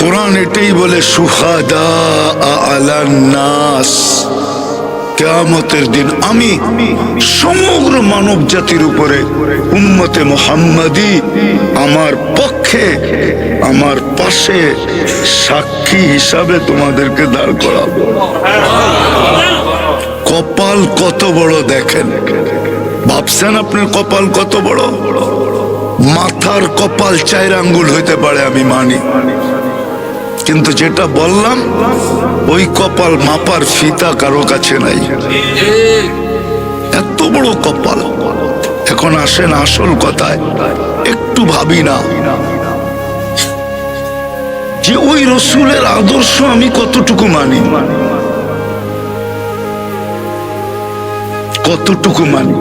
কোরআন এটাই বলে, সুহাদা আলান্নাস কেয়ামতের দিন আমি সমগ্র মানব জাতির উপরে, উম্মতে মোহাম্মদি, আমার পক্ষে, আমার পাশে সাক্ষী হিসাবে তোমাদেরকে দাঁড় করাবো। কপাল কত বড় দেখেন। ভাবছেন আপনার কপাল কত বড়? মাথার কপাল চার আঙ্গুল হইতে পারে, আমি মানি। কিন্তু যেটা বললাম, ওই কপাল মাপার ফিতা কারও কাছে নাই। এত বড় কপাল। এখন আসেন আসল কথায়, একটু ভাবি না। যে ওই রসুলের আদর্শ আমি কতটুকু মানি? কতটুকু মানি?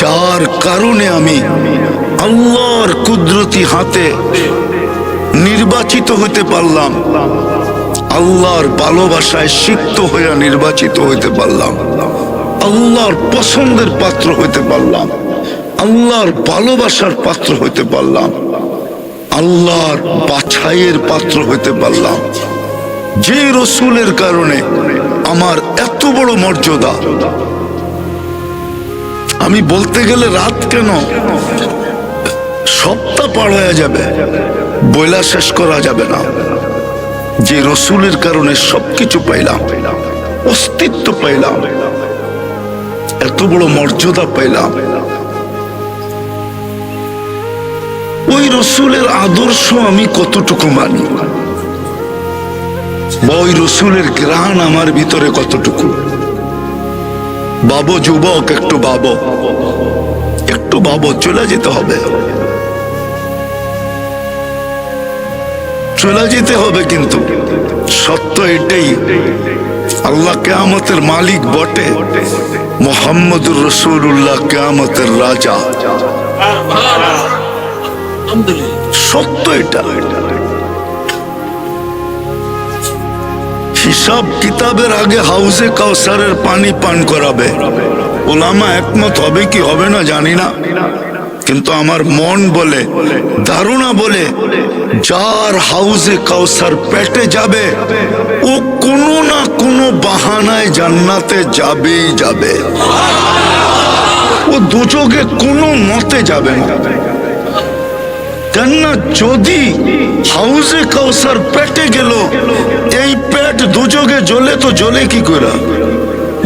যার কারণে আমি আল্লাহর কুদরতি হাতে নির্বাচিত হইতে পারলাম। আল্লাহর ভালোবাসায় সিক্ত হইয়া নির্বাচিত হইতে পারলাম। আল্লাহর পছন্দের পাত্র হইতে পারলাম। আল্লাহর ভালোবাসার পাত্র হইতে পারলাম। আল্লাহর বাছাইয়ের পাত্র হইতে পারলাম। যে রসুলের কারণে আমার এত বড় মর্যাদা। আমি বলতে গেলে রাত কেন? সপ্তাহ পার হয়ে যাবে। বইলা শেষ করা যাবে না। যে রসুলের কারণে সবকিছু পাইলাম, অস্তিত্ব পাইলাম, এত বড় মর্যাদা পাইলাম। ওই রসুলের আদর্শ আমি কতটুকু মানি? বা ওই রসুলের গ্রাণ আমার ভিতরে কতটুকু? বাবো, যুবক, একটু বাবো। একটু বাবো, চলে যেতে হবে। চলে যেতে হবে কিন্তু। সত্য এটাই। আল্লাহ কেয়ামতের মালিক বটে। মোহাম্মদুর রসুল্লাহ কেয়ামতের রাজা। সত্য এটা। হিসাব কিতাবের আগে হাউসে কাউসারের পানি পান করাবে। ওলামা একমত হবে কি হবে না জানি না। কিন্তু আমার মন বলে, ধারণা বলে, যার হাউসে কাউসার পেটে যাবে, ও কোনো না কোনো বাহানায় জান্নাতে যাবেই যাবে। ও দুচোখে কোনো মতে যাবে না। কেননা যদি হাউসে কাউসার পেটে গেল, এই পেট দুযোগে জ্বলে তো জ্বলে কি করে?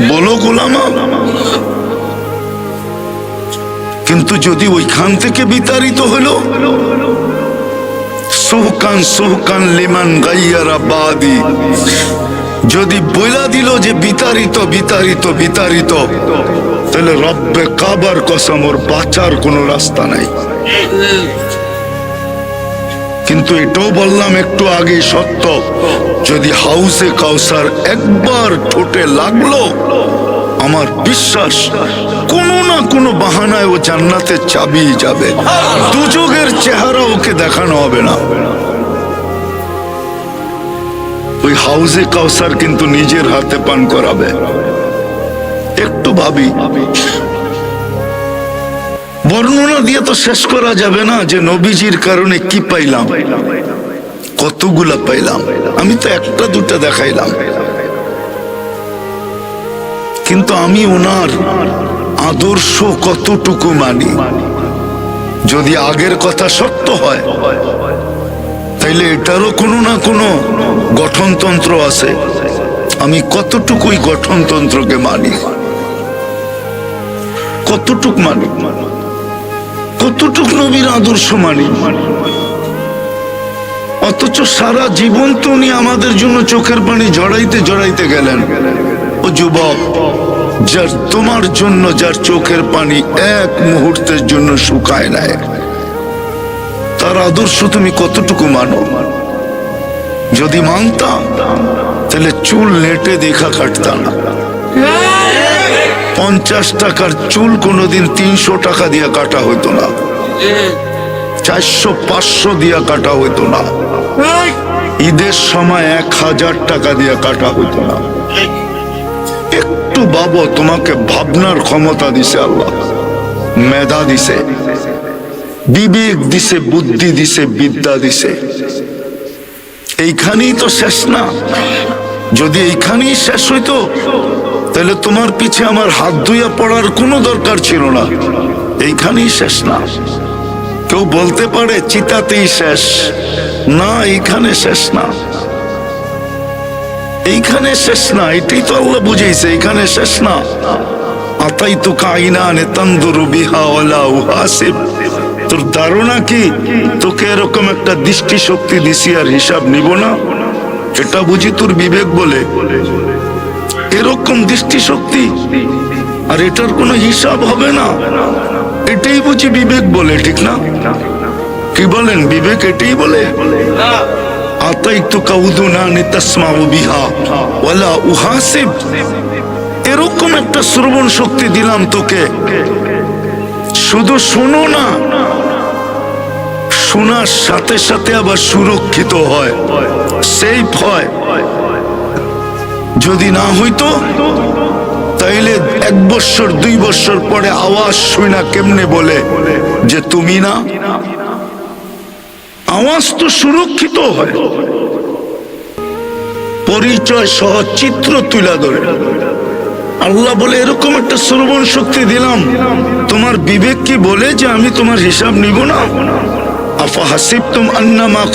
বলো গোলামা। কিন্তু যদি ওইখান থেকে বিতাড়িত হলো সুহকান সুহকান লিমান গাইয়ারা বাদি। যদি বইলা দিল যে বিতাড়িত বিতাড়িত বিতাড়িত, তাহলে রব্বে কাবার কসম, ওর বাঁচার কোনো রাস্তা নাই। কিন্তু এটাও বললাম একটু আগে সত্য, যদি হাউসে কাউসার একবার ঠোঁটে লাগল, আমার বিশ্বাস কোনো না কোনো বাহানায় ও জান্নাতে চাবি যাবে। দুযোগের চেহারা ওকে দেখানো হবে না। ওই হাউসে কাউসার কিন্তু নিজের হাতে পান করাবে। একটু ভাবি। বর্ণনা দিয়ে তো শেষ করা যাবে না যে নবীজির কারণে কি পাইলাম। কতগুলা পাইলাম। আমি তো একটা দুটা দেখাইলাম। কিন্তু আমি ওনার আদর্শ কতটুকু মানি? যদি আগের কথা সত্য হয়, তাইলে এটারও কোনো না কোনো গঠনতন্ত্র আছে। আমি কতটুকুই গঠনতন্ত্রকে মানি? কতটুক মানি? কতটুক নবীর আদর্শ মানি? অথচ সারা জীবন তো উনি আমাদের জন্য চোখের পানি জড়াইতে জড়াইতে গেলেন। ও যুবক যার তোমার জন্য যার চোখের পানি এক মুহূর্তের জন্য শুকায় নেয় তার আদর্শ তুমি কতটুকু মানো? যদি মানতাম তাহলে চুল নেটে দেখা কাটতাম। না পঞ্চাশ টাকার চুল কোনোদিন তিনশো টাকা দিয়ে কাটা হইতো না। চারশো, পাঁচশো দিয়া কাটা হইতো না। ঈদের সময় এক হাজার টাকা দিয়ে কাটা হইতো না। একটু বাবো, তোমাকে ভাবনার ক্ষমতা দিছে আল্লাহ। মেধা দিছে। বিবেক দিছে, বুদ্ধি দিছে, বিদ্যা দিছে। এইখানেই তো শেষ না। যদি এইখানেই শেষ হইতো, তাহলে তোমার পিছে আমার হাত ধুইয়া পড়ার কোনো দরকার ছিল না। এইখানেই শেষ না। কেউ বলতে পারে, চিতাতেই শেষ। না, এইখানে শেষ না। এইখানে শেষ না, এটাই তো আল্লাহ বুঝেছে এইখানে শেষ না। আতাই তো কাইনা নে তন্দুরু বিহা উহাসিব। তোর ধারণা কি? তোকে এরকম একটা দৃষ্টি শক্তি দিছি আর হিসাব নিব না। এটা বুঝি তোর বিবেক বলে। এরকম দৃষ্টি শক্তি আর এটার কোনো হিসাব হবে না। এটাই বুঝি বিবেক বলে, ঠিক না? কি বলেন, বিবেক এটাই বলে? তাসমাউ বিহা উহাসিব। এরকম একটা শ্রবণ শক্তি দিলাম তোকে। শুধু শোনো না, শোনার সাথে সাথে আবার সুরক্ষিত হয় সেই ভয় যদি না হইতো, তাইলে এক বছর দুই বছর পরে আওয়াজ শুই না কেমনে বলে যে তুমি না? আওয়াজ তো সুরক্ষিত হয়। পরিচয় সহ চিত্র তুলা ধরে। আল্লাহ বলে, এরকম একটা শ্রবণ শক্তি দিলাম। তোমার বিবেক কি বলে যে আমি তোমার হিসাব নিব না? আন্নামা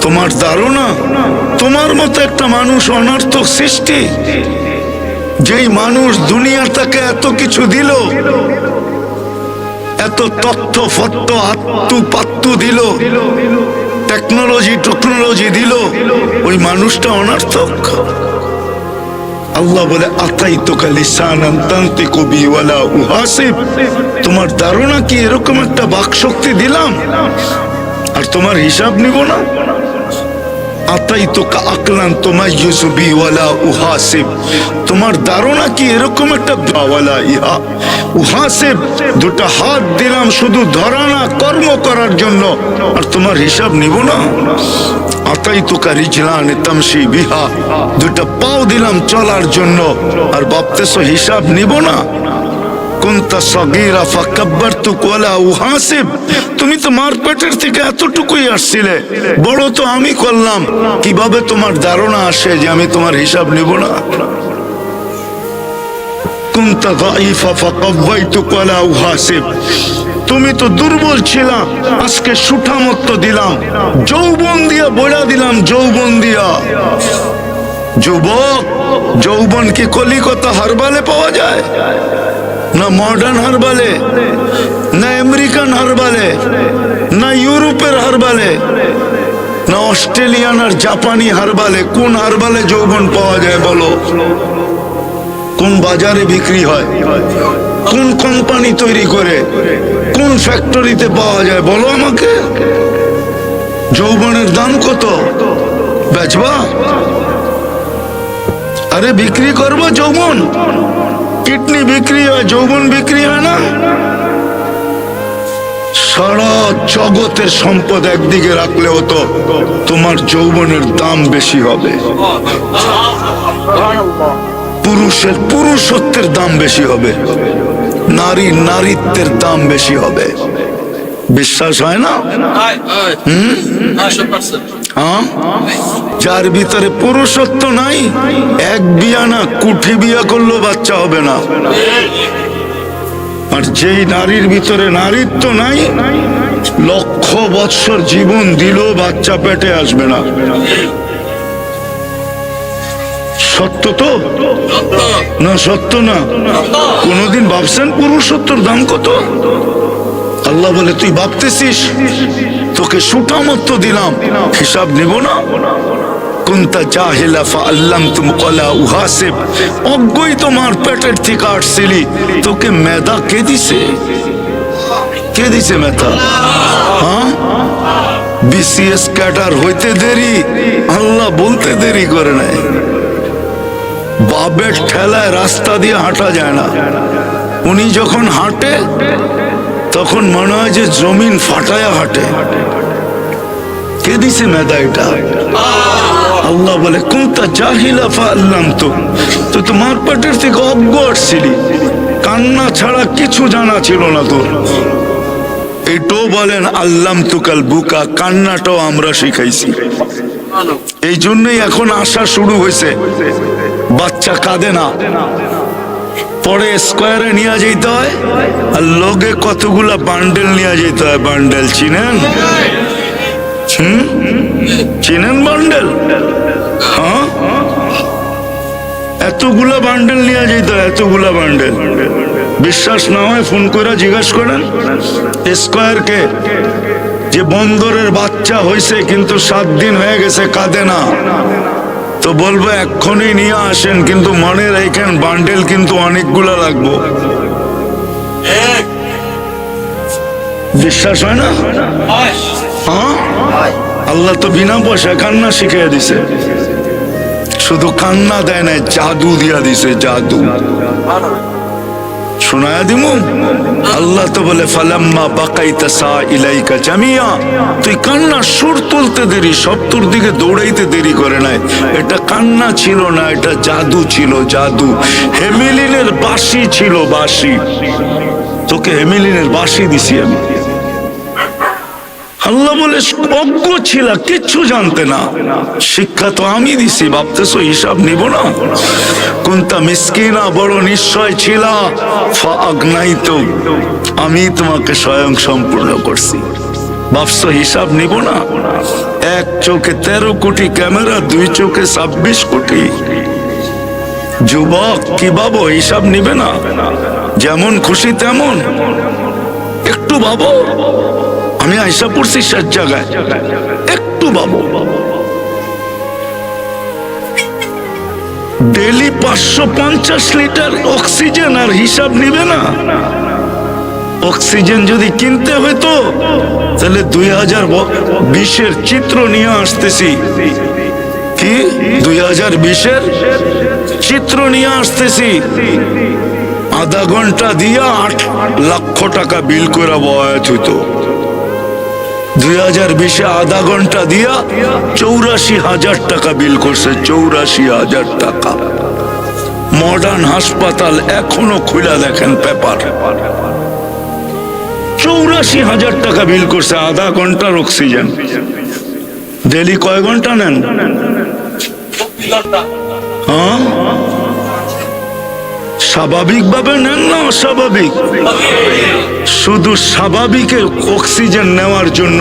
তোমার ধারণা, তোমার মতো একটা মানুষ অনর্থক সৃষ্টি। যেই মানুষ দুনিয়ার তাকে এত কিছু দিল এত তথ্য ফত্ত আত্মু পাত্তু দিল। টেকনোলজি টেকনোলজি দিল। ওই মানুষটা অনার্থক। আল্লাহ বলে আতাই তো লিসানান কবি ওয়ালা উহাসিব। তোমার ধারণা কি? এরকম একটা বাক শক্তি দিলাম। আর তোমার হিসাব নিব না? আতাই তো আকলান তোমার ইউসুবি ওয়ালা উহাসিব। তোমার ধারণা কি এরকম একটা বাওয়ালা ইহা। উহাসিব, দুটা হাত দিলাম শুধু ধরা না কর্ম করার জন্য। আর তোমার হিসাব নিব না। আতাই তো রিজলান তামসি বিহা। দুটা পাও দিলাম চলার জন্য। আর ভাবতেছো হিসাব নিব না? কুন্তা সগীরা ফাকাব্বারতুক ওয়ালা উহাসিব। তুমি তো মার পেটের থেকে এতটুকুই আসছিলে। বড় তো আমি করলাম। কীভাবে তোমার ধারণা আসে যে আমি তোমার হিসাব নিব না? কুন্তা দাইফা ফাকাব্বাইতুক ওয়ালা উহাসিব। তুমি তো দুর্বল ছিলা। আজকে সুঠামত্ত দিলাম। যৌবন দিয়া বইড়া দিলাম, যৌবন দিয়া। যুবক, যৌবন কি কলিকতা হারবালে পাওয়া যায়? না মডার্ন হারবালে না আমেরিকান হারবালে না ইউরোপের হারবালে না অস্ট্রেলিয়ান আর জাপানি হারবালে কোন হারবালে যৌবন পাওয়া যায় বলো? কোন বাজারে বিক্রি হয়? কোন কোম্পানি তৈরি করে? কোন ফ্যাক্টরিতে পাওয়া যায় বলো আমাকে? যৌবনের দাম কত? বেচবা? আরে বিক্রি করব যৌবন? কিডনি বিক্রি হয় যৌবন বিক্রি হয় না? সারা জগতের সম্পদ একদিকে রাখলে হতো তোমার যৌবনের দাম বেশি হবে। পুরুষের পুরুষত্বের দাম বেশি হবে। নারী নারীত্বের দাম বেশি হবে। বিশ্বাস হয় না? যার ভিতরে পুরুষত্ব নাই, এক বিয়া না কুঠি বিয়া করলেও বাচ্চা হবে না। আর যেই নারীর ভিতরে নারীত্ব নাই, লক্ষ বৎসর জীবন দিলেও বাচ্চা পেটে আসবে না। সত্য তো? না, সত্য না। কোনদিন ভাবছেন পুরুষত্বর দাম কত? আল্লাহ বলে, তুই ভাবতেছিস? তোকে সুঠামত্ব দিলাম। হিসাব নিব না? উহাসিব। অজ্ঞই থেকে তোকে কে দিছে? কে দিছে হ্যাঁ? ক্যাডার হইতে দেরি। আল্লাহ বলতে দেরি করে নাই। বাবের ঠেলায় রাস্তা দিয়ে হাঁটা যায় না। উনি যখন হাঁটে তখন মনে হয় যে জমিন ফাটায়া হাঁটে। কে দিছে মেধা এটা? আল্লাহ বলে কোনটা জাহিলা ফাল্লাম তো তো তোমার পেটের থেকে অজ্ঞ আসছিলি। কান্না ছাড়া কিছু জানা ছিল না তোর। এটাও বলেন আল্লাম তুকাল বুকা, কান্নাটাও আমরা শিখাইছি। এই জন্যই এখন আসা শুরু হয়েছে, বাচ্চা কাঁদে না। পরে স্কোয়ারে নিয়ে যেতে হয় আর লোকে কতগুলা বান্ডেল নিয়ে যেতে হয় বান্ডেল চিনেন? হুম? চিনেন বান্ডেল হ্যাঁ? এতগুলা বান্ডেল নিয়ে যেতে হয়, এতগুলা বান্ডেল বিশ্বাস না হয় ফোন করে জিজ্ঞাসা করেন। স্কোয়ারকে যে বন্দরের বাচ্চা হয়েছে কিন্তু সাত দিন হয়ে গেছে, কাঁদে না। তো বলব এক্ষুনি নিয়ে আসেন কিন্তু মনে রাখেন বান্ডেল কিন্তু অনেকগুলা লাগবো বিশ্বাস হয় না? হ্যাঁ। আল্লাহ তো বিনা পয়সায় কান্না শিখিয়ে দিছে। শুধু কান্না দেয় না জাদু দিয়া দিছে জাদু। শোনায়া দিমু? আল্লাহ তো বলে, ফালাম্মা বাকাইতা সা ইলাইকা জামিয়া। তুই কান্না সুর তুলতে দেরি সব দিকে দৌড়াইতে দেরি করে নাই। এটা কান্না ছিল না, এটা জাদু ছিল, জাদু। হেমিলিনের বাঁশি ছিল বাসি তোকে হেমিলিনের বাঁশি দিছি আমি। আল্লাহ বলে, অজ্ঞ ছিল, কিচ্ছু জানতে না। শিক্ষা তো আমি দিছি, ভাবতেছো হিসাব নিব না? কোনটা মিসকিনা, বড় নিশ্চয় ছিল। তো আমি তোমাকে স্বয়ং সম্পূর্ণ করছি। ভাবছ হিসাব নিব না? এক চোখে তেরো কোটি ক্যামেরা, দুই চোখে ছাব্বিশ কোটি। যুবক, কি ভাবো, হিসাব নিবে না? যেমন খুশি তেমন। একটু ভাবো। আমি আইসা পড়ছি শেষ জায়গায়। একটু বাবু। ডেলি পাঁচশো পঞ্চাশ লিটার অক্সিজেন আর হিসাব নিবে না। অক্সিজেন যদি কিনতে হইতো, তাহলে দুই হাজার বিশের চিত্র নিয়ে আসতেছি। কি? দুই হাজার বিশের চিত্র নিয়ে আসতেছি। আধা ঘণ্টা দিয়া আট লক্ষ টাকা বিল করে বয়াত হইতো। দুই হাজার বিশে আধা ঘণ্টা দিয়া চৌরাশি হাজার টাকা বিল করছে, চৌরাশি হাজার টাকা। মডার্ন হাসপাতাল এখনও খুলে দেখেন পেপার। চৌরাশি হাজার টাকা বিল করছে, আধা ঘণ্টার অক্সিজেন। ডেলি কয় ঘণ্টা নেন? হ্যাঁ? স্বাভাবিকভাবে নেন না অস্বাভাবিক? শুধু স্বাভাবিকের অক্সিজেন নেওয়ার জন্য।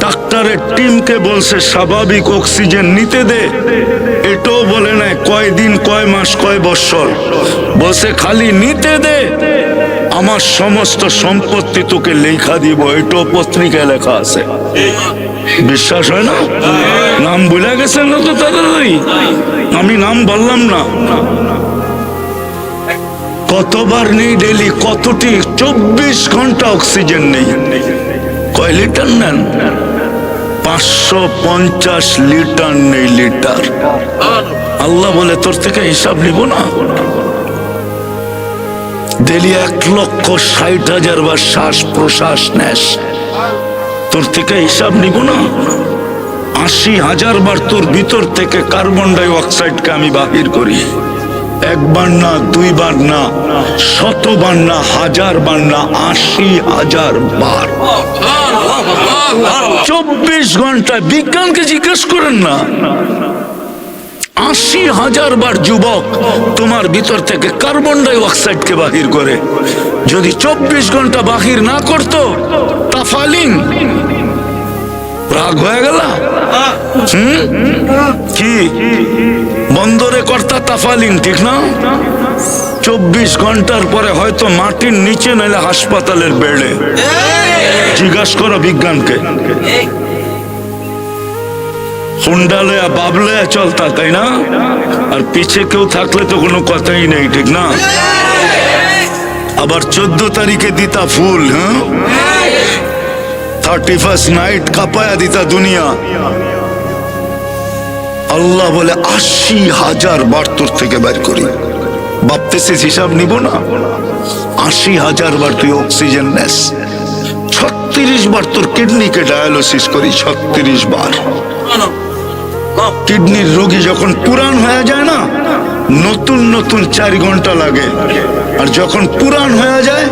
ডাক্তারের টিমকে বলছে, স্বাভাবিক অক্সিজেন নিতে দে। এটাও বলে না কয় দিন, কয় মাস, কয় বৎসর বলছে, খালি নিতে দে। আমার সমস্ত সম্পত্তি তোকে লেখা দিব। এটাও পত্রিকায় লেখা আছে। বিশ্বাস হয় না? নাম ভুলে গেছেন না তো তাড়াতাড়ি? আমি নাম বললাম না। কতবার নেই ডেলি কতটি? চব্বিশ ঘণ্টা অক্সিজেন নেই। কয় লিটার নেন? পাঁচশো পঞ্চাশ লিটার নেই লিটার। আল্লাহ বলে, তোর থেকে হিসাব নিব না? ডেলি এক লক্ষ ষাট হাজার বার শ্বাস প্রশ্বাস নেস। তোর থেকে হিসাব নিব না? আশি হাজার বার তোর ভিতর থেকে কার্বন ডাই অক্সাইডকে আমি বাহির করি। একবার না, দুইবার না, শতবার না হাজার বার না, আশি হাজার বার। চব্বিশ ঘণ্টা বিজ্ঞানকে জিজ্ঞেস করেন না। আশি হাজার বার যুবক তোমার ভিতর থেকে কার্বন ডাই অক্সাইডকে বাহির করে। যদি চব্বিশ ঘণ্টা বাহির না করতো, তাফালিং রাগ হয়ে গেল? হুম? কি? বন্দরে কর্তা তাফালিন, ঠিক না? চব্বিশ ঘণ্টার পরে হয়তো মাটির নিচে নাইলে হাসপাতালের বেড়ে। জিজ্ঞাস করো বিজ্ঞানকে। হুন্ডা লয়া বাবলয়া চলতা তাই না? আর পিছে কেউ থাকলে তো কোনো কথাই নেই, ঠিক না? আবার চোদ্দ তারিখে দিতা ফুল হ্যাঁ? থার্টি ফার্স্ট নাইট কাপায়া দিতা দুনিয়া। আল্লাহ বলে আশি হাজার বার তোর থেকে বের করি। ভাবতেছিস হিসাব নিব না? আশি হাজার বার তুই অক্সিজেন নেস। ছত্রিশ বার তোর কিডনিকে ডায়ালিসিস করি ছত্রিশ বার। কিডনির রোগী যখন পুরান হয়ে যায় না নতুন নতুন চার ঘণ্টা লাগে। আর যখন পুরান হয়ে যায়,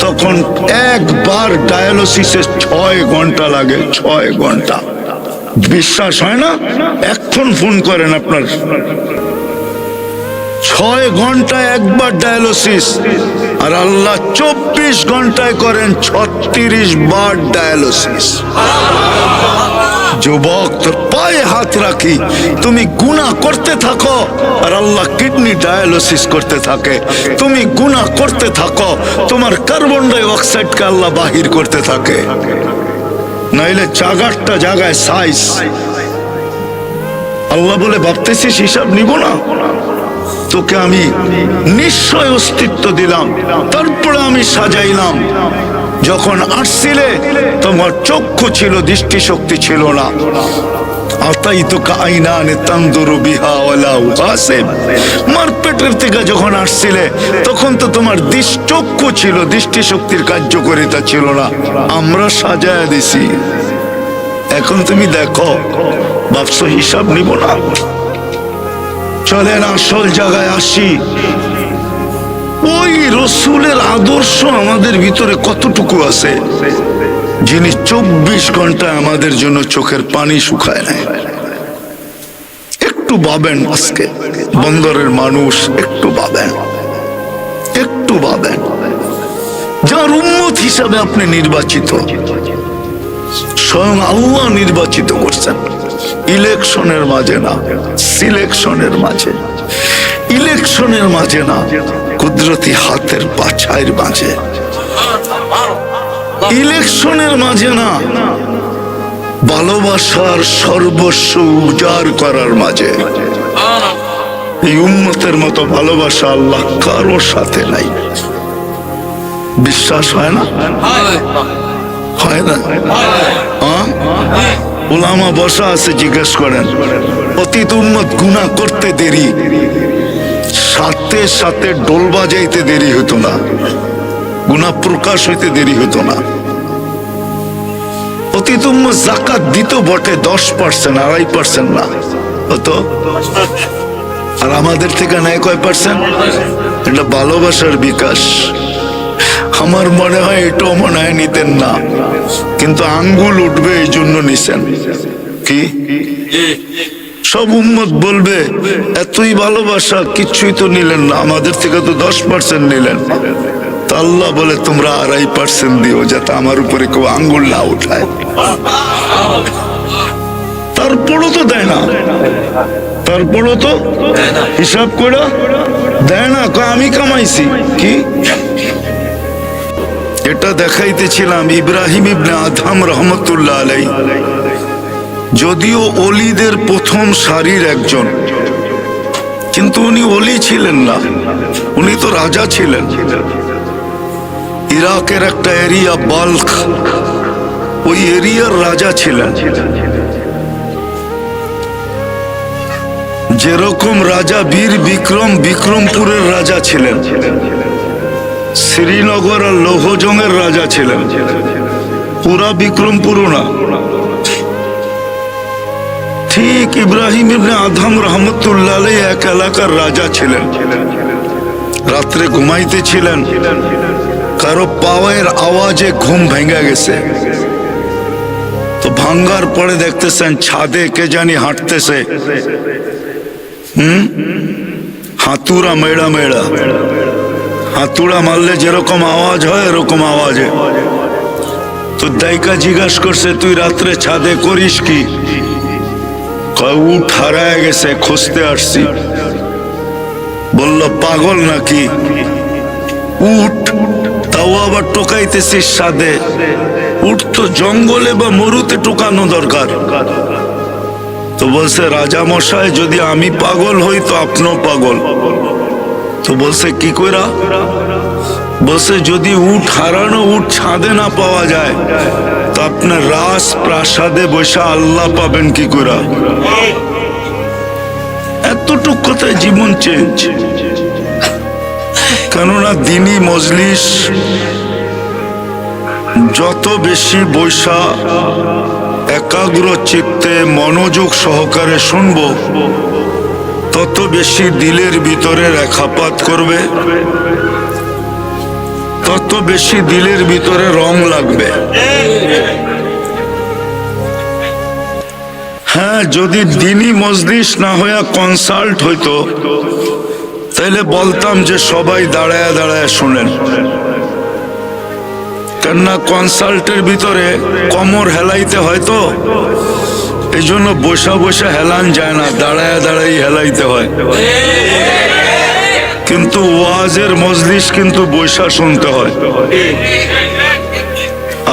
তখন একবার ডায়ালিসিসে ছয় ঘণ্টা লাগে, ছয় ঘণ্টা। বিশ্বাস হয় না? এখন ফোন করেন আপনার। ছয় ঘন্টায় একবার ডায়ালিসিস আর আল্লাহ চব্বিশ ঘন্টায় করেন ছত্রিশ বার ডায়ালিসিস যুবক, তোর পায়ে হাত রাখি। তুমি গুণা করতে থাকো আর আল্লাহ কিডনি ডায়ালিসিস করতে থাকে। তুমি গুণা করতে থাকো, তোমার কার্বন ডাই অক্সাইডকে আল্লাহ বাহির করতে থাকে। নাইলে চাগারটা জায়গায় সাইজ আল্লাহ বলে, ভাবতেছিস হিসাব নিব না? তোকে আমি নিশ্চয় অস্তিত্ব দিলাম। তারপরে আমি সাজাইলাম। যখন আসছিলে, তোমার চক্ষু ছিল, দৃষ্টিশক্তি ছিল না। আতাই তো আইনানে তান্দুরু বিহা ওয়ালা উকাসিম মার থেকে যখন আসছিলে, তখন তো তোমার ছিল, দৃষ্টিশক্তির কার্যকারিতা ছিল না। আমরা সাজায় দিছি। এখন তুমি দেখো ভাবছ হিসাব নিব না। চলেন আসল জায়গায় আসি। ওই রসুলের আদর্শ আমাদের ভিতরে কতটুকু আছে? যিনি চব্বিশ ঘণ্টা আমাদের জন্য চোখের পানি শুকায় নেয় একটু ভাবেন আজকে, বন্দরের মানুষ একটু ভাবেন। একটু ভাবেন। যার উন্মত হিসাবে আপনি নির্বাচিত, স্বয়ং আল্লাহ নির্বাচিত করছেন। ইলেকশনের মাঝে না, সিলেকশনের মাঝে। ইলেকশনের মাঝে না কুদরতি হাতের বাছাইয়ের মাঝে। ইলেকশনের মাঝে না, ভালোবাসার সর্বস্ব উজাড় করার মাঝে। এই উম্মতের মতো ভালোবাসা আল্লাহ কারোর সাথে নাই। বিশ্বাস হয় না? হয় না? ওলামা বসা আছে, জিজ্ঞেস করেন, অতীত উন্মত গুণা করতে দেরি? সাথে সাথে ডোল বাজাইতে দেরি হতো না। গুণা প্রকাশ হইতে দেরি হতো না। অতীত উন্মত জাকাত দিত বটে, দশ পার্সেন্ট, আড়াই পার্সেন্ট না। হতো আর আমাদের থেকে নেয় কয় পার্সেন্ট? এটা ভালোবাসার বিকাশ। আমার মনে হয় এটাও মনে হয় নিতেন না। কিন্তু আঙ্গুল উঠবে এই জন্য নিছেন। কি? সব উম্মত বলবে, এতই ভালোবাসা, কিছুই তো নিলেন না, আমাদের থেকে তো দশ পার্সেন্ট নিলেন। আল্লাহ বলে, তোমরা আড়াই পার্সেন্ট দিও, যাতে আমার উপরে কেউ আঙ্গুল না উঠায়। তারপরও তো দেয় না। তারপরও তো হিসাব করে দেয় না আমি কামাইছি। কি? এটা দেখাইতেছিলাম ইব্রাহিম ইবনে আধাম রহমতুল্লাহ আলাই যদিও অলিদের প্রথম সারির একজন। কিন্তু উনি অলি ছিলেন না। উনি তো রাজা ছিলেন। ইরাকের একটা এরিয়া বাল্ক। ওই এরিয়ার রাজা ছিলেন। যেরকম রাজা বীর বিক্রম বিক্রমপুরের রাজা ছিলেন, শ্রীনগর আর লৌহজংয়ের রাজা ছিলেন। পুরা বিক্রমপুরও না। ঠিক ইব্রাহিম ইবনে আদম রহমতুল্লাহ এক এলাকার রাজা ছিলেন। রাত্রে ঘুমাইতেছিলেন কারও পাওয়ের আওয়াজে ঘুম ভেঙে গেছে। তো ভাঙ্গার পরে দেখতেছেন ছাদে কে জানি হাঁটতেছে। হুম? হাতুরা মেড়া মেড়া। হাতুড়া মারলে যেরকম আওয়াজ হয়, এরকম আওয়াজে। তো দায়িকা জিজ্ঞাস করছে, তুই রাত্রে ছাদে করিস কি? উঠ হারায় গেছে, খুঁজতে আসছি। বলল, পাগল নাকি? উঠ, তাও আবার টোকাইতেছিস সাদে। উঠ তো, জঙ্গলে বা মরুতে টোকানো দরকার। তো বলছে, রাজা মশাই, যদি আমি পাগল হই, তো আপনিও পাগল। তো বলছে, কি কইরা? বলছে, যদি উঠ হারানো, উঠ ছাদে না পাওয়া যায় আপনার রাস প্রাসাদে বসে আল্লাহ পাবেন কি কইরা এতটুক কথায় জীবন চেঞ্জ কেননা দিনী মজলিস যত বেশি বৈশা একাগ্র চিত্তে মনোযোগ সহকারে শুনব তত বেশি দিলের ভিতরে রেখাপাত করবে তত বেশি দিলের ভিতরে রং লাগবে হ্যাঁ যদি দিনই মজলিস না হইয়া কনসাল্ট হইতো, তাইলে বলতাম যে সবাই দাঁড়ায় দাঁড়ায় শুনেন। কেননা কনসাল্টের ভিতরে কমর হেলাইতে হয়তো এই জন্য বসা বসা হেলান যায় না, দাঁড়ায় দাঁড়াই হেলাইতে হয়। কিন্তু ওয়াজের মজলিস কিন্তু বৈশা শুনতে হয়।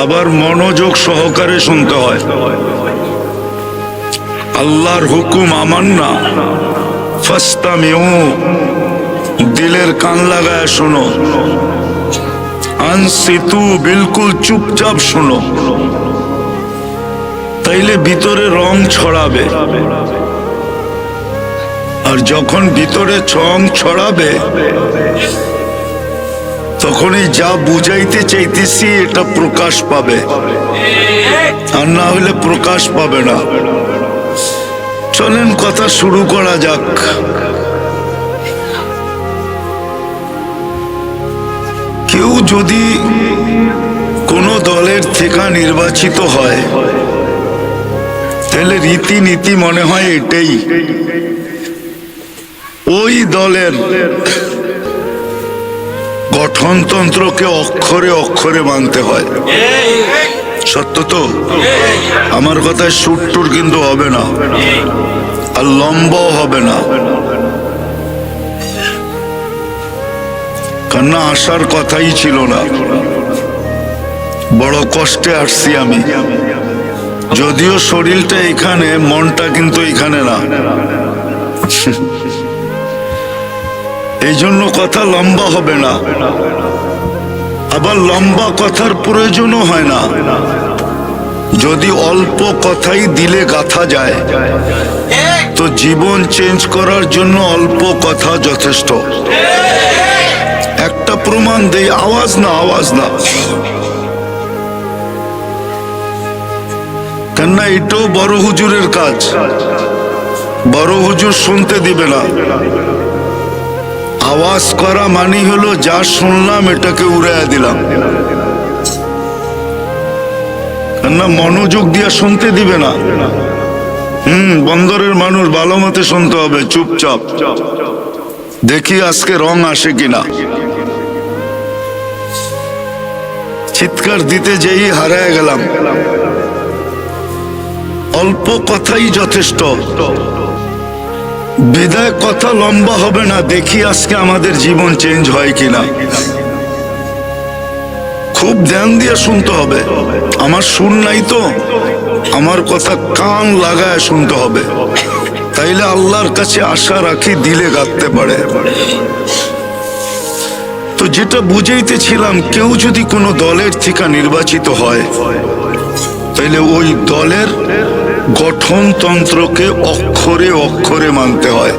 আবার মনোযোগ সহকারে শুনতে হয়। আল্লাহর হুকুম আমার না। ফাস্তামিউ, দিলের কান লাগায় শোনো। আনসিতু, বিলকুল চুপচাপ শোনো। তাইলে ভিতরে রং ছড়াবে। আর যখন ভিতরে চং ছড়াবে, তখনই যা বুঝাইতে চাইতেছি, এটা প্রকাশ পাবে। আর না হলে প্রকাশ পাবে না। চলেন, কথা শুরু করা যাক। কেউ যদি কোনো দলের থেকে নির্বাচিত হয়, তাহলে রীতিনীতি মনে হয় এটাই। ওই দলের গঠনতন্ত্রকে অক্ষরে অক্ষরে মানতে হয়। সত্য তো? আমার কথায় সুট টুর কিন্তু হবে না। আর লম্বাও হবে না। কান্না আসার কথাই ছিল না। বড় কষ্টে আসছি আমি। যদিও শরীরটা এখানে, মনটা কিন্তু এখানে না। এই জন্য কথা লম্বা হবে না। আবার লম্বা কথার প্রয়োজনও হয় না। যদি অল্প কথাই দিলে গাথা যায়, তো জীবন চেঞ্জ করার জন্য অল্প কথা যথেষ্ট। একটা প্রমাণ দেই, আওয়াজ না আওয়াজ না। কেননা এটাও বড় হুজুরের কাজ। বড় হুজুর শুনতে দিবে না। আওয়াজ করা মানে হলো যা শুনলাম, এটাকে উড়াইয়া দিলাম। না মনোযোগ দিয়া শুনতে দিবে না। হুম, বন্দরের মানুষ ভালো মতে শুনতে হবে, চুপচাপ। দেখি আজকে রং আসে কিনা। চিৎকার দিতে যেই হারায় গেলাম। অল্প কথাই যথেষ্ট। বিদায় কথা লম্বা হবে না, দেখি আজকে আমাদের জীবন চেঞ্জ হয় কিনা। খুব ধ্যান দিয়ে শুনতে হবে। আমার সুর নাই তো, আমার কথা কান লাগায় শুনতে হবে। তাইলে আল্লাহর কাছে আশা রাখি দিলে গাঁথতে পারে। তো যেটা বুঝাইতেছিলাম, কেউ যদি কোনো দলের থেকে নির্বাচিত হয়, তাইলে ওই দলের গঠনতন্ত্রকে অক্ষরে অক্ষরে মানতে হয়।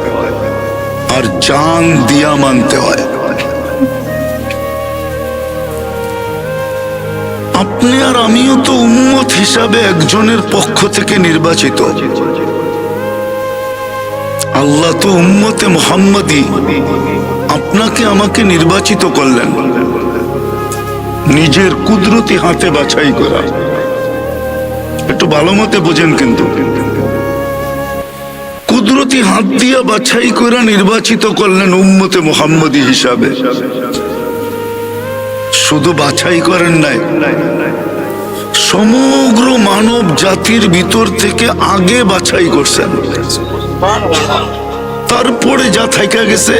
আর জান দিয়া মানতে হয়। আপনি আর আমিও তো উম্মত হিসাবে একজনের পক্ষ থেকে নির্বাচিত। আল্লাহ তো উম্মতে মোহাম্মদী। আপনাকে আমাকে নির্বাচিত করলেন। নিজের কুদরতি হাতে বাছাই করা। একটু ভালো মতে বোঝেন কিন্তু। কুদরতি হাত দিয়া বাছাই করে নির্বাচিত করলেন উম্মতে মোহাম্মদী হিসাবে। শুধু বাছাই করেন নাই, সমগ্র মানব জাতির ভিতর থেকে আগে বাছাই করছেন। তারপরে যা থাইকা গেছে,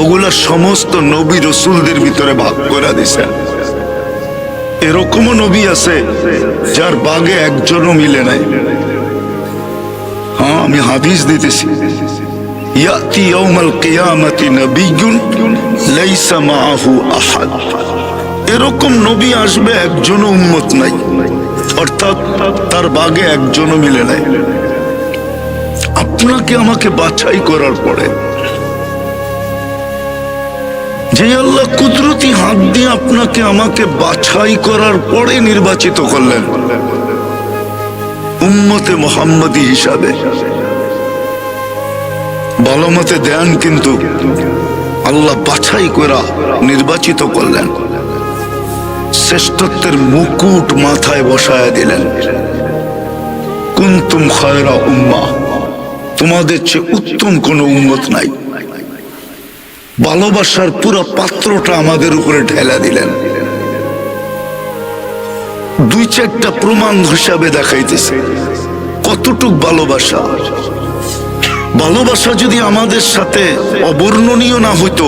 ওগুলা সমস্ত নবী রসুলদের ভিতরে ভাগ করে দিছেন। এরকমও নবী আছে যার বাগে একজনও মিলে নাই। হ্যাঁ আমি হাদিস দিতেছি। ইয়াতি ইয়াউমাল কিয়ামাতি নবিয়্যুন লাইসা মাআহু আহাদ। এরকম নবী আসবে একজনও উম্মত নাই। অর্থাৎ তার বাগে একজনও মিলে নাই। আপনাকে আমাকে বাছাই করার পরে যে আল্লাহ কুদরতি হাত দিয়ে আপনাকে আমাকে বাছাই করার পরে নির্বাচিত করলেন। উম্মতে মোহাম্মদী হিসাবে। ভালো মতে দেন কিন্তু আল্লাহ বাছাই করা নির্বাচিত করলেন। শ্রেষ্ঠত্বের মুকুট মাথায় বসায় দিলেন। কুন্তুম খয়রা উম্মা, তোমাদের চেয়ে উত্তম কোনো উন্মত নাই। ভালোবাসার পুরো পাত্রটা আমাদের উপরে ঢেলা দিলেন। দুই চারটা প্রমাণ হিসাবে দেখাইতেছে কতটুক ভালোবাসা। ভালোবাসা যদি আমাদের সাথে অবর্ণনীয় না হইতো,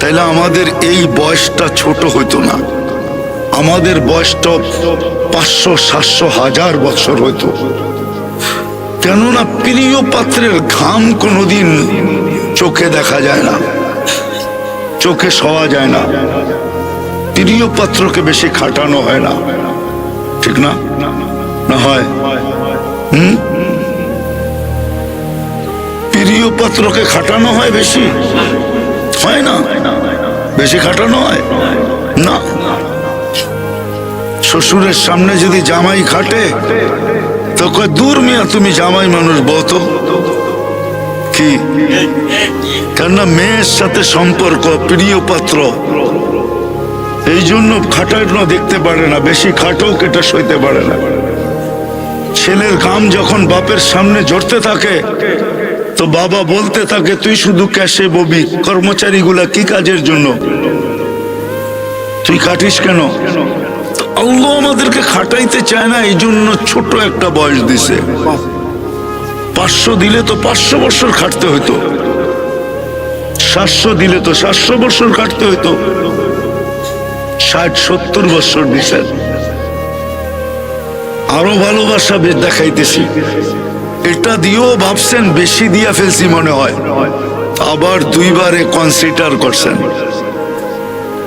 তাহলে আমাদের এই বয়সটা ছোট হইতো না। আমাদের বয়সটা পাঁচশো, সাতশো, হাজার বছর হইতো। কেননা প্রিয় পাত্রের ঘাম কোনোদিন চোখে দেখা যায় না। চোখে শোয়া যায় না। প্রিয় পাত্রকে বেশি খাটানো হয় না। ঠিক না? না হয়? হুম? প্রিয় পাত্রকে খাটানো হয় বেশি? হয় না? বেশি খাটানো হয়? না। শ্বশুরের সামনে যদি জামাই খাটে, তো কয়, দূর মিয়া, তুমি জামাই মানুষ বত কি? কেননা মেয়ের সাথে সম্পর্ক, প্রিয় পাত্র। এই জন্য খাটানো দেখতে পারে না, বেশি খাটো কেটে সইতে পারে না। ছেলের কাম যখন বাপের সামনে জড়তে থাকে, তো বাবা বলতে থাকে, তুই শুধু ক্যাশে ববি, কর্মচারীগুলা কি কাজের জন্য? তুই কাটিস কেন? আল্লাহ আমাদেরকে খাটাইতে চায় না এই জন্য ছোট একটা বয়স দিছে। পাঁচশো দিলে তো পাঁচশো বছর খাটতে হইতো। সাতশো দিলে তো সাতশো বছর খাটতে হইতো। ষাট, সত্তর বছর দিছেন। আরও ভালোবাসা বেশ দেখাইতেছি। এটা দিয়েও ভাবছেন, বেশি দিয়া ফেলছি মনে হয়। আবার দুইবারে কনসিডার করছেন।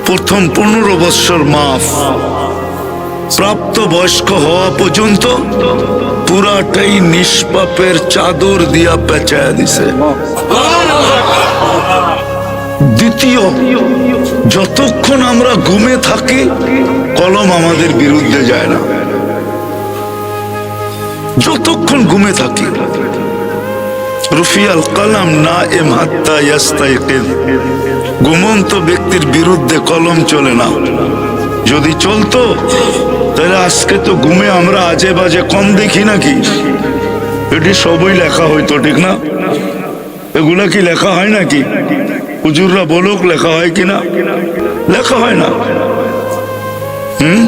প্রথম পনেরো বৎসর মাফ। প্রাপ্ত বয়স্ক হওয়া পর্যন্ত পুরাটাই নিষ্পাপের চাদর দিয়া পেঁচায়া দিছে। দ্বিতীয়, যতক্ষণ আমরা ঘুমে থাকি, কলম আমাদের বিরুদ্ধে যায় না। যতক্ষণ ঘুমে থাকি, রুফিয়াল কালাম না এম হাত্তা ঘুমন্ত ব্যক্তির বিরুদ্ধে কলম চলে না। যদি চলতো তাহলে আজকে তো ঘুমে আমরা আজে বাজে কম দেখি নাকি? এটি সবই লেখা হইতো, ঠিক না? এগুলা কি লেখা হয় নাকি? হুজুররা বলুক, লেখা হয় কিনা? লেখা হয় না। হুম?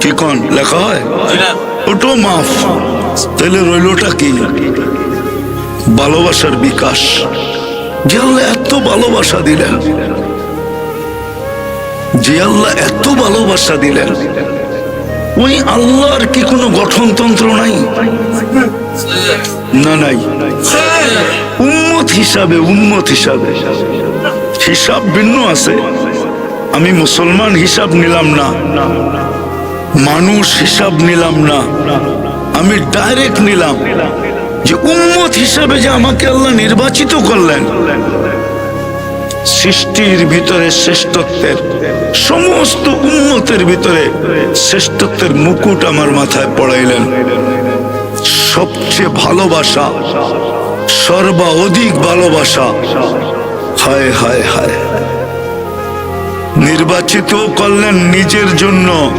কি কন, লেখা হয়? ওটাও মাফ। তাহলে রইলটা কি? ভালোবাসার বিকাশ। যে এত ভালোবাসা দিলেন। যে এত ভালোবাসা দিলেন। ওই আল্লাহর কি কোনো গঠনতন্ত্র নাই? না নাই। উন্মত হিসাবে উন্মত হিসাবে। হিসাব ভিন্ন আছে। আমি মুসলমান হিসাব নিলাম না। মানুষ হিসাব নিলাম না। আমি ডাইরেক্ট নিলাম যে উম্মত হিসাবে যে আমাকে আল্লাহ নির্বাচিত করলেন, সৃষ্টির ভিতরে শ্রেষ্ঠত্বের সমস্ত উন্মতের ভিতরে শ্রেষ্ঠত্বের মুকুট আমার মাথায় পড়াইলেন। সবচেয়ে ভালোবাসা সর্বা অধিক ভালোবাসা। হায় হায় হায়। নির্বাচিত করলেন নিজের জন্য।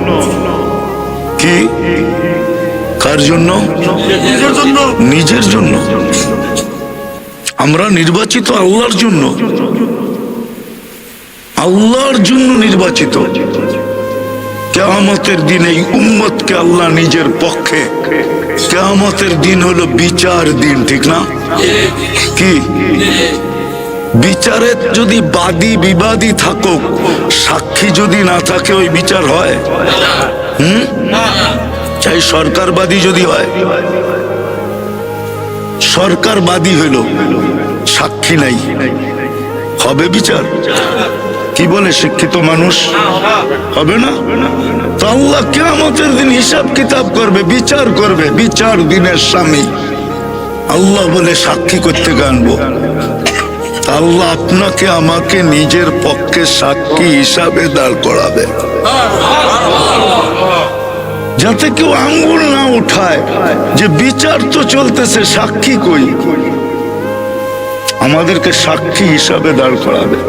কি? কার জন্য। নিজের জন্য। আমরা নির্বাচিত আল্লাহর জন্য। আল্লাহর জন্য নির্বাচিত। কেয়ামতের দিন এই উম্মতকে আল্লাহ নিজের পক্ষে। কেয়ামতের দিন হলো বিচার দিন, ঠিক না? কি? বিচারে যদি বাদী বিবাদী থাকুক, সাক্ষী যদি না থাকে, ওই বিচার হয়? হুম? চাই সরকারবাদী যদি হয়? সরকারবাদী হইল সাক্ষী নাই। হবে বিচার? কি বলে শিক্ষিত মানুষ হবে না? তো আল্লাহ কেমতের দিন হিসাব কিতাব করবে, বিচার করবে, বিচার দিনের স্বামী। আল্লাহ বলে সাক্ষী করতে আনব আল্লাহ আপনাকে আমাকে নিজের পক্ষে সাক্ষী হিসাবে দাঁড় করাবে। যাতে কেউ আঙ্গুল না উঠায় যে বিচার তো চলতেছে, সাক্ষী কই? আমাদেরকে সাক্ষী হিসাবে দাঁড় করাবে।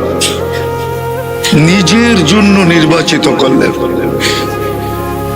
নিজের জন্য নির্বাচিত করলেন।